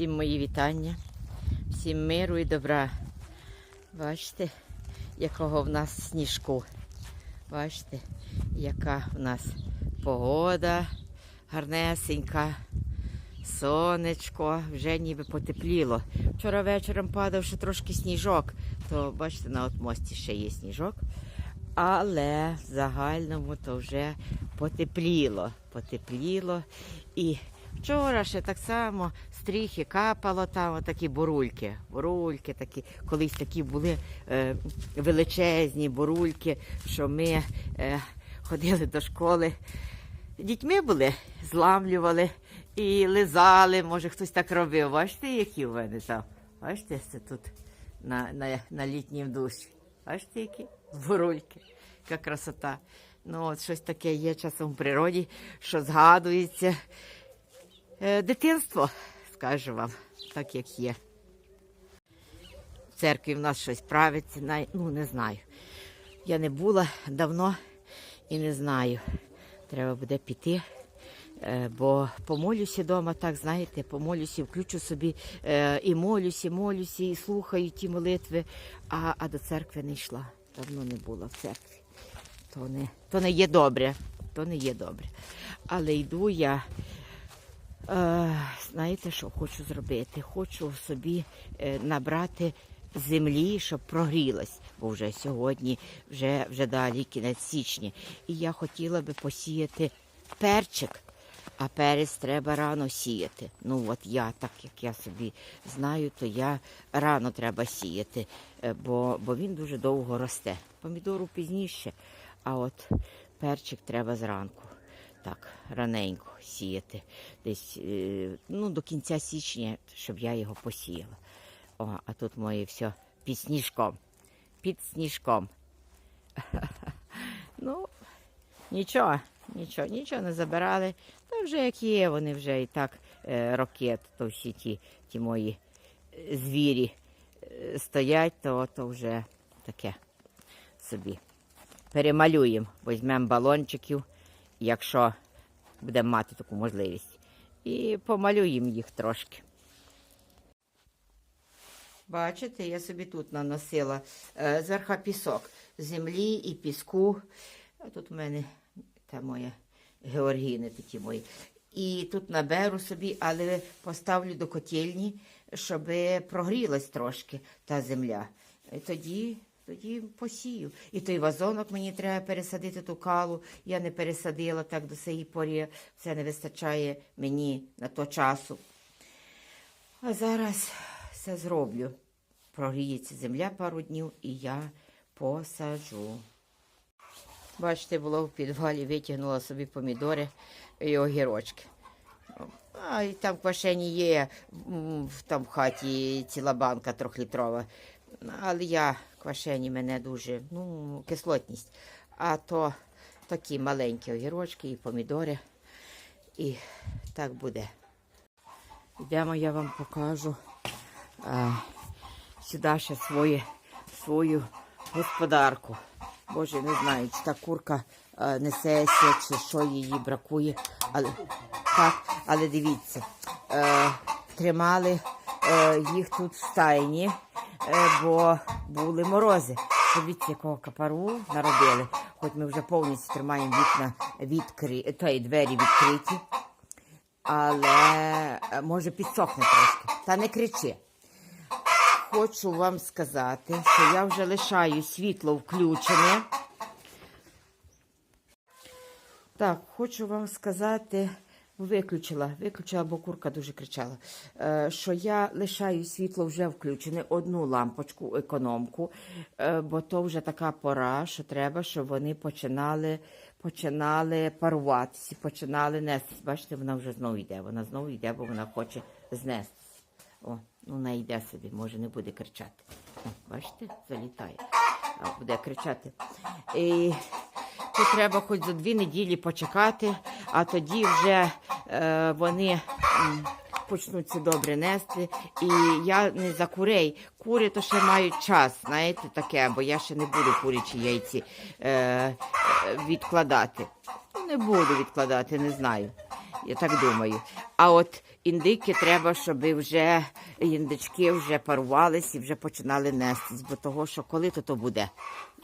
Всім мої вітання, всім миру і добра. Бачите, якого в нас сніжку. Бачите, яка в нас погода гарнесенька, сонечко, вже ніби потепліло. Вчора вечором падав ще трошки сніжок, то бачите, на от мості ще є сніжок. Але в загальному то вже потепліло, потепліло. І вчора ще так само стріхи капало там, такі бурульки. Бурульки такі, колись такі були е, величезні бурульки, що ми е, ходили до школи. Дітьми були, зламлювали і лизали, може хтось так робив. Бачите, які в мене там? Бачите, це тут на, на, на літнім душі. Бачите, які бурульки, яка красота. Ну, от щось таке є часом в природі, що згадується. Е, дитинство, скажу вам, так як є. В церкві в нас щось правиться, ну не знаю. Я не була давно і не знаю. Треба буде піти. е, Бо помолюся вдома, так знаєте, помолюся, включу собі е, і молюся, і молюся, і слухаю ті молитви, а, а до церкви не йшла. Давно не була в церкві. То не, то не є добре. То не є добре. Але йду я. Е, знаєте, що хочу зробити? Хочу собі е, набрати землі, щоб прогрілась, бо вже сьогодні, вже, вже далі кінець січня. І я хотіла би посіяти перчик, а перець треба рано сіяти. Ну от я, так як я собі знаю, то я рано треба сіяти, е, бо, бо він дуже довго росте. Помідору пізніше, а от перчик треба зранку так раненько сіяти. Десь е, ну, до кінця січня, щоб я його посіяла. О, а тут моє все під сніжком. Під сніжком. ну, нічого, нічого, нічого не забирали. Та вже як є, вони вже і так е, ракет, то всі ті, ті мої е, звірі стоять, то, то вже таке собі. Перемалюємо, візьмемо балончиків якщо будемо мати таку можливість. І помалюємо їх трошки. Бачите, я собі тут наносила е, зверха пісок землі і піску. Тут в мене та моя георгіни такі мої. І тут наберу собі, але поставлю до котельні, щоб прогрілась трошки та земля. І тоді тоді посію. І той вазонок мені треба пересадити ту калу. Я не пересадила так до цієї порі. Це не вистачає мені на то часу. А зараз все зроблю. Прогріється земля пару днів і я посаджу. Бачите, було в підвалі, витягнула собі помідори і огірочки. А і там в квашені є, там в хаті ціла банка трьохлітрова. Але я квашені мене дуже, ну, кислотність. А то такі маленькі огірочки і помідори. І так буде. Йдемо, я вам покажу а, сюди ще своє, свою господарку. Боже, не знаю, чи та курка а, несеться, чи що її бракує. Але, так, але дивіться, е, тримали е, їх тут в стайні, бо були морози. Подивіться, якого капару наробили. Хоч ми вже повністю тримаємо вікна відкри... та двері відкриті. Але е, може підсохне трошки. Та не кричи. Хочу вам сказати, що я вже лишаю світло включене. Так, хочу вам сказати, виключила, виключила, бо курка дуже кричала, е, що я лишаю світло вже включене, одну лампочку, економку, е, бо то вже така пора, що треба, щоб вони починали, починали паруватися, починали нестись. Бачите, вона вже знову йде, вона знову йде, бо вона хоче знестись. О, вона йде собі, може не буде кричати. Бачите, залітає, а буде кричати. І треба хоч за дві неділі почекати, а тоді вже вони м, почнуть це добре нести. І я не за курей. Кури то ще мають час, знаєте, таке, бо я ще не буду курячі яйці е, е, відкладати. Ну, Не буду відкладати, не знаю. Я так думаю. А от індики треба, щоб вже індички вже парувались і вже починали нестись, бо того, що коли то, то буде.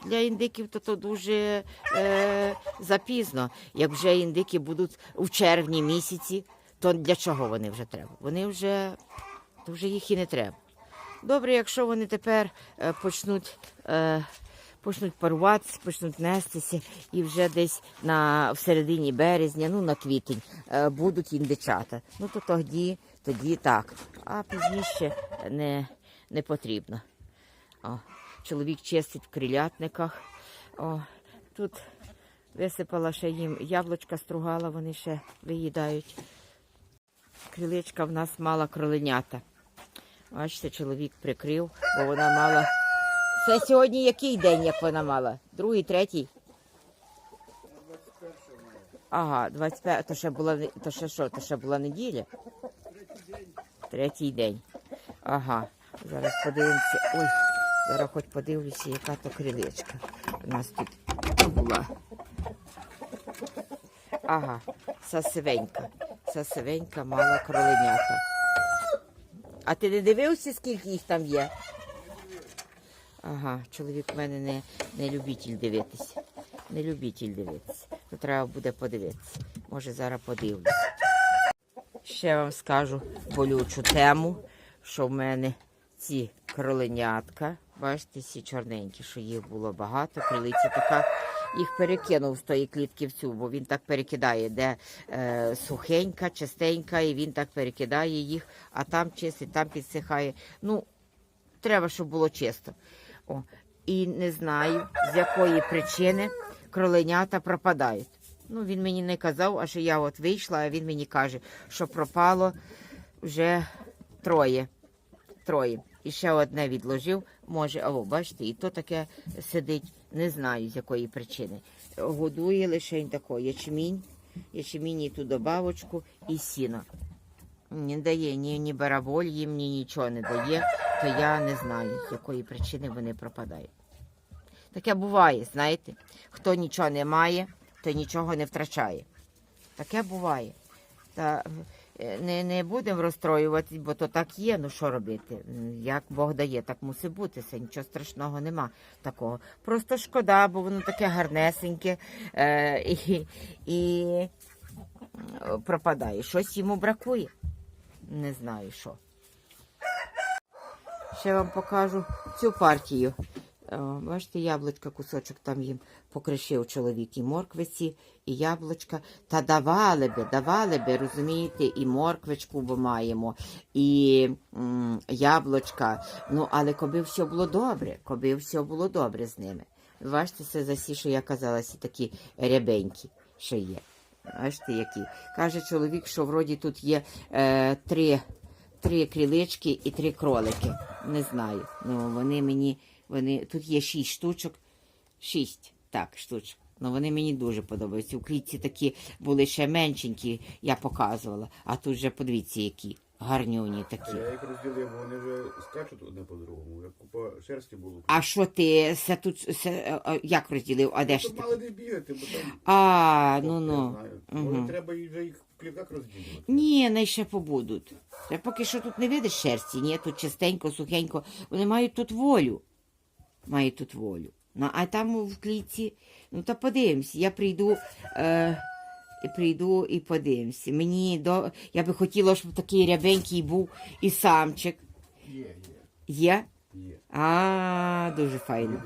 Для індиків то, то дуже е, запізно. Як вже індики будуть у червні місяці, то для чого вони вже треба? Вони вже, то вже їх і не треба. Добре, якщо вони тепер е, почнуть, е, почнуть паруватися, почнуть нестися, і вже десь на в середині березня, ну на квітень, е, будуть індичата. Ну то тоді, тоді так. А пізніше не, не потрібно. О, чоловік чистить в крилятниках. О, тут висипала ще їм яблучка стругала, вони ще виїдають. Криличка в нас мала кроленята. Бачите, чоловік прикрив, бо вона мала. Це сьогодні який день, як вона мала? Другий, третій? Ага, 25, то ще була то ще що, то ще була неділя? Третій день. Ага. Зараз подивимося. Ой, зараз хоч подивлюся, яка то криличка. У нас тут була. Ага, сасивенька. Сасивенька мала кроленята. А ти не дивився, скільки їх там є? Ага, чоловік в мене не, не любитель дивитися. Не любитель дивитися. То треба буде подивитися. Може, зараз подивлюсь. Ще вам скажу болючу тему, що в мене ці кроленятка, бачите, ці чорненькі, що їх було багато, крилиця така. Їх перекинув з тої клітки в цю, бо він так перекидає, де е, сухенька, чистенька, і він так перекидає їх, а там чистить, там підсихає. Ну, треба, щоб було чисто. О, і не знаю, з якої причини кроленята пропадають. Ну, він мені не казав, а що я от вийшла, а він мені каже, що пропало вже троє. Троє. І ще одне відложив, може, о, бачите, і то таке сидить, не знаю з якої причини. Годує лише тако ячмінь, ячмінь і ту добавочку і сіно. Не дає ні, ні бараболь їм, ні нічого не дає, то я не знаю, з якої причини вони пропадають. Таке буває, знаєте. Хто нічого не має, то нічого не втрачає. Таке буває. Та не, не будемо розстроюватись, бо то так є, ну що робити? Як Бог дає, так мусить бути. Це нічого страшного нема такого. Просто шкода, бо воно таке гарнесеньке е, і, і пропадає. Щось йому бракує. Не знаю що. Ще вам покажу цю партію. О, бачите, яблучка, кусочок там їм покришив чоловік і морквиці, і яблучка. Та давали би, давали би, розумієте, і морквичку, бо маємо, і м, яблучка. Ну, але коби все було добре, коби все було добре з ними. Бачите, це за всі, що я казала, всі такі рябенькі, що є. Бачите, які. Каже чоловік, що вроді тут є е, три, три крілички і три кролики. Не знаю. Ну, вони мені, вони, тут є шість штучок. Шість, так, штучок. Ну, вони мені дуже подобаються. У клітці такі були ще меншенькі, я показувала. А тут вже подивіться, які гарнюні такі. Я їх розділив, вони вже скачуть одне по другому. Як купа шерсті було. А що ти це тут це, е, е, як розділив? А де ж ти? мали де бігати, бо там. А, ну ну. Може, треба вже їх в клітках розділювати. Ні, най ще побудуть. Та поки що тут не видиш шерсті, ні, тут чистенько, сухенько. Вони мають тут волю. Мають тут волю. Ну, а там в клітці, ну то подивимося. Я прийду, е, прийду і подивимося. Мені до. Я би хотіла, щоб такий рябенький був і самчик. Є, є, Є? є. А, дуже файно.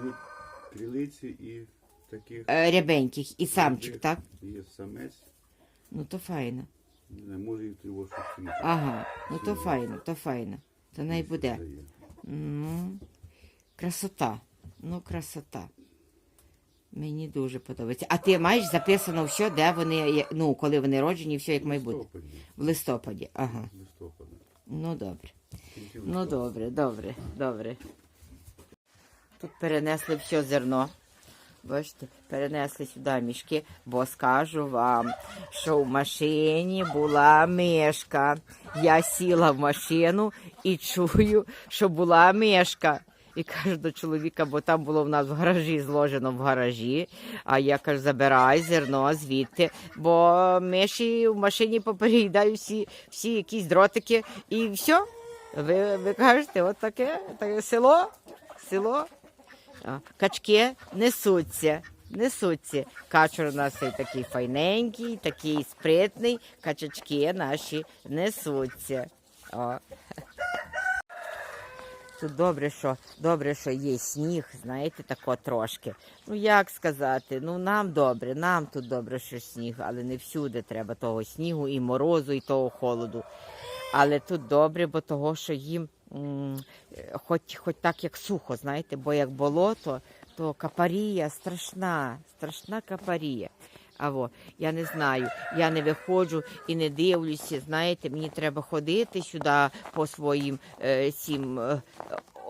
Крилиці і таких. Е, рябеньких і самчик, так? Є самець. Ну то файно. Не знаю, може і тривож всі. Ага, ну то файно, то файно. То най буде. Ну, красота. Ну, красота. Мені дуже подобається. А ти маєш записано все, де вони, ну, коли вони роджені, все як має бути. Листопаді. В листопаді. Ага. Листопада. Ну добре. Ну добре, добре, добре. Тут перенесли все зерно. Бачите, перенесли сюди мішки, бо скажу вам, що в машині була мишка. Я сіла в машину і чую, що була мишка. І кажу до чоловіка, бо там було в нас в гаражі зложено в гаражі. А я кажу, забирай зерно звідти, бо миші в машині попереїдають всі, всі якісь дротики і все. Ви, ви кажете, от таке, таке село, село. Качки несуться, несуться. Качур у нас такий файненький, такий спритний. Качачки наші несуться. О. Тут добре, що добре, що є сніг, знаєте, тако трошки. Ну як сказати, ну нам добре, нам тут добре, що сніг, але не всюди треба того снігу, і морозу, і того холоду. Але тут добре, бо того, що їм хоч, хоч так як сухо, знаєте, бо як болото, то капарія страшна, страшна капарія. А во, я не знаю, я не виходжу і не дивлюся. Знаєте, мені треба ходити сюди по своїм е, сім е,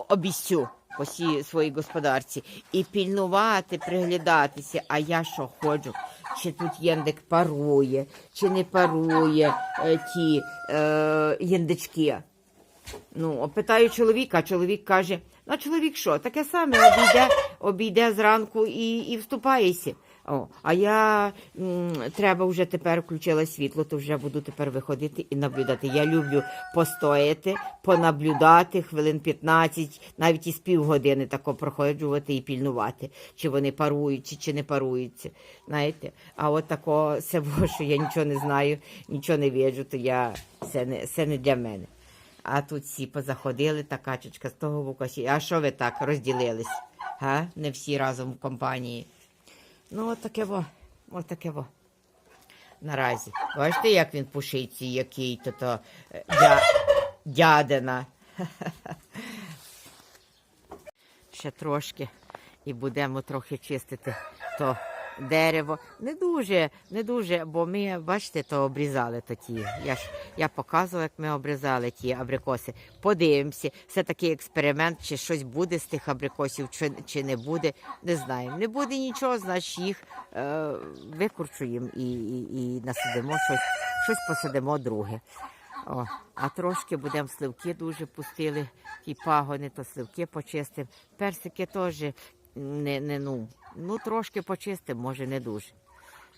обіцю, по своїй господарці і пільнувати, приглядатися. А я що ходжу? Чи тут єндик парує, чи не парує е, ті е, єндички? Ну, питаю чоловіка, а чоловік каже: ну, чоловік що, таке саме обійде, обійде зранку і, і вступається. О, а я м, треба вже тепер включила світло, то вже буду тепер виходити і наблюдати. Я люблю постояти, понаблюдати хвилин 15, навіть із півгодини тако проходжувати і пільнувати, чи вони парують, чи, не паруються. Знаєте, а от тако себе, що я нічого не знаю, нічого не віджу, то я це не, це не для мене. А тут всі позаходили, та качечка з того боку. А що ви так розділились? Га? Не всі разом в компанії. Ну, от таке во, от таке во. Наразі. Бачите, як він пушиться, який то то е, дя, дядина. Ще трошки і будемо трохи чистити то дерево. Не дуже, не дуже, бо ми, бачите, то обрізали то. Я ж я показувала, як ми обрізали ті абрикоси. Подивимося, все такий експеримент, чи щось буде з тих абрикосів, чи, чи не буде. Не знаємо. Не буде нічого, значить їх е, викорчуємо і, і, і насадимо щось, щось посадимо друге. О, а трошки будемо сливки дуже пустили, ті пагони, то сливки почистимо. Персики теж не, не ну, ну трошки почистимо, може не дуже.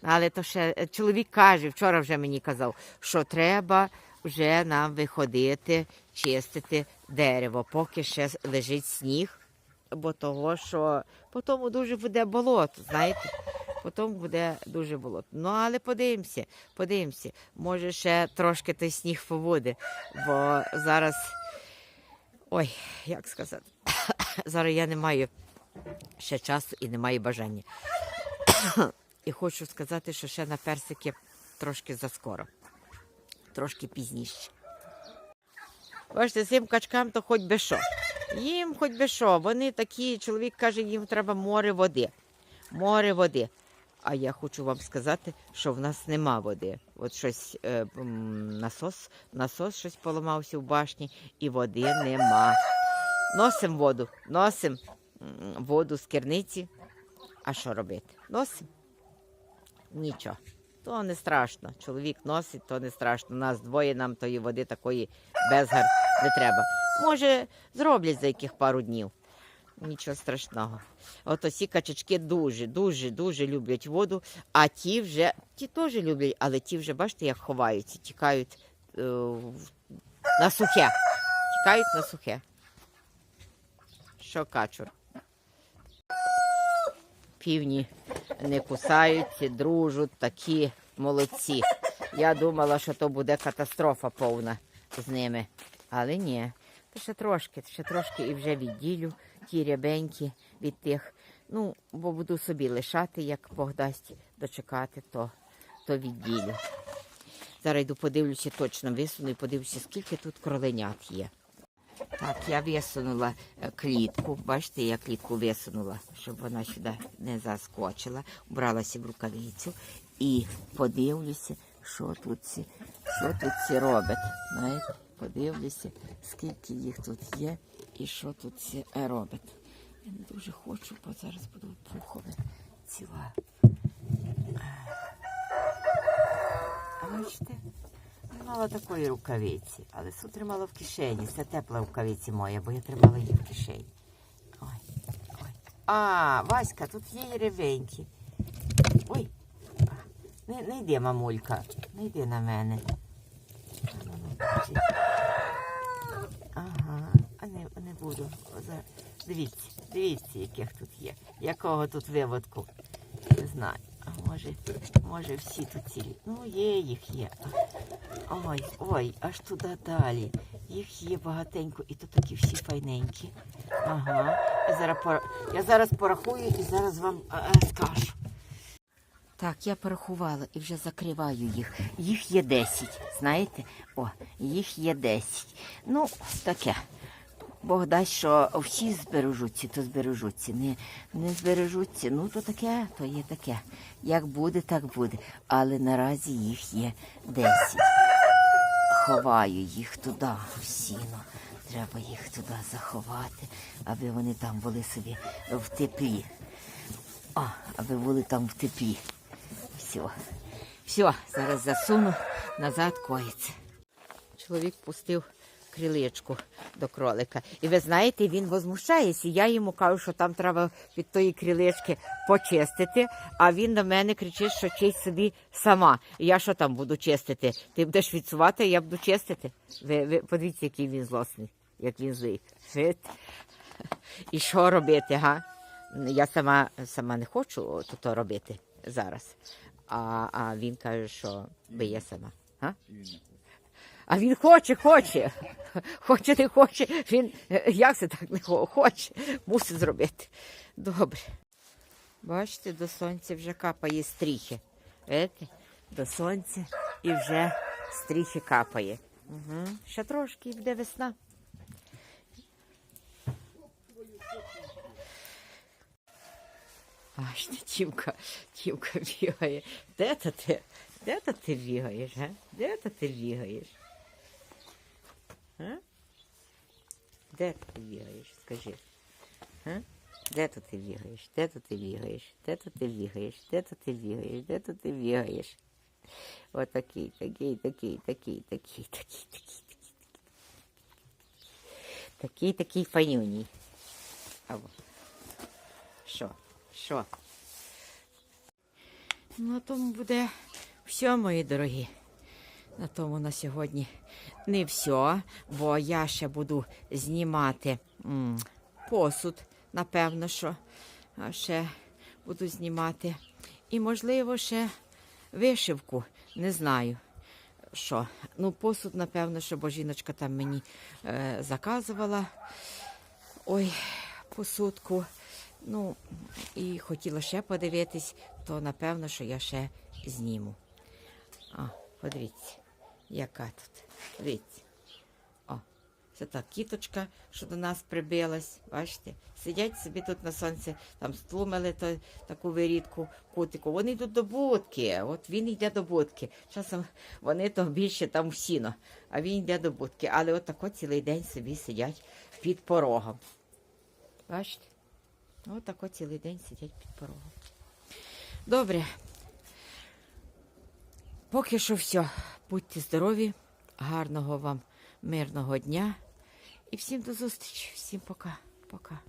Але то ще е, чоловік каже, вчора вже мені казав, що треба вже нам виходити, чистити дерево, поки ще лежить сніг, бо того, що потім дуже буде болото, знаєте. Потім буде дуже болото. Ну, але подивимося, подивимося. Може, ще трошки той сніг побуде, бо зараз. Ой, як сказати, зараз я не маю ще часу і не маю бажання. І хочу сказати, що ще на персики трошки заскоро, трошки пізніше. Бачите, цим качкам то хоч би що. Їм хоч би що. Вони такі, чоловік каже, їм треба море води. Море води. А я хочу вам сказати, що в нас нема води. От щось е, насос, насос щось поламався в башні, і води нема. Носим воду, носим воду з керниці. А що робити? Носим. Нічого. То не страшно. Чоловік носить, то не страшно. Нас двоє, нам тої води такої безгар не треба. Може, зроблять за яких пару днів. Нічого страшного. От усі качачки дуже, дуже, дуже люблять воду, а ті вже ті теж люблять, але ті вже, бачите, як ховаються, тікають е, на сухе. Тікають на сухе. Що качур? Півні не кусаються, дружуть, такі молодці. Я думала, що то буде катастрофа повна з ними. Але ні. То ще трошки, ще трошки і вже відділю ті рябенькі від тих. Ну, бо буду собі лишати, як Бог дасть дочекати, то, то відділю. Зараз йду подивлюся, точно висуну і подивлюся, скільки тут кроленят є. Так, я висунула е, клітку. Бачите, я клітку висунула, щоб вона сюди не заскочила. Убралася в рукавицю і подивлюся, що тут ці, що тут ці роблять. Знаєте, подивлюся, скільки їх тут є і що тут ці роблять. Я не дуже хочу, бо зараз буду пухове ціла. А бачите? Не мала такої рукавиці, але су тримала в кишені. Це тепла рукавиці моя, бо я тримала її в кишені. А, Васька, тут є ревенькі. Ой, не, не йди, мамулька, не йди на мене. Ага, а не, не буду. Дивіться, дивіться, яких тут є. Якого тут виводку. Не знаю. Може, може всі тут цілі. Ну, є, їх є. Ой, ой, аж туди далі. Їх є багатенько, і тут такі всі файненькі. Ага. Я зараз, пора... я зараз порахую і зараз вам е, е, скажу. Так, я порахувала і вже закриваю їх. Їх є 10, знаєте? О, їх є 10. Ну, таке. Бог дасть, що всі збережуться, то збережуться. Не, не збережуться, ну то таке, то є таке. Як буде, так буде. Але наразі їх є 10. Ховаю їх туди, в сіно. Треба їх туди заховати, аби вони там були собі в теплі. О, аби були там в теплі. Все. Все, зараз засуну, назад коїться. Чоловік пустив криличку до кролика. І ви знаєте, він возмущається. Я йому кажу, що там треба від тої крилички почистити, а він на мене кричить, що честь собі сама. Я що там буду чистити? Ти будеш відсувати, я буду чистити. Ви, ви подивіться, який він злосний, як він злий. І що робити, га? Я сама, сама не хочу то робити зараз. А, а він каже, що би я сама. Га? А він хоче, хоче. Хоче, не хоче. Він е, як це так не хоче, мусить зробити. Добре. Бачите, до сонця вже капає стріхи. Видите? До сонця і вже стріхи капає. Угу. Ще трошки буде весна. Аж Тімка, Тімка бігає. Де то ти? Де то ти бігаєш, га? Де то ти бігаєш? А? Де ти бігаєш? Скажи. А? Де то ти бігаєш? Де то ти бігаєш? Де то ти бігаєш? Де то ти бігаєш? Де то ти бігаєш? Отакий, такий, такий, такий, такий, такий, такий, такий. Такий, такий фанюній. Або. Що? Що? На тому буде все, мої дорогі. На тому на сьогодні не все, бо я ще буду знімати посуд, напевно, що ще буду знімати. І, можливо, ще вишивку, не знаю. Що? Ну, посуд, напевно, що бо жіночка там мені е, заказувала. Ой, посудку. Ну, і хотіла ще подивитись, то напевно, що я ще зніму. О, подивіться, яка тут. Дивіться. О, це та кіточка, що до нас прибилась. Бачите? Сидять собі тут на сонці, там стлумили то, таку вирідку кутику. Вони йдуть до будки. От він йде до будки. Часом вони то більше там в сіно, а він йде до будки. Але от тако цілий день собі сидять під порогом. Бачите? Ось тако цілий день сидять під порогом. Добре. Поки що все. Будьте здорові, гарного вам мирного дня. І всім до зустрічі. Всім пока. Пока.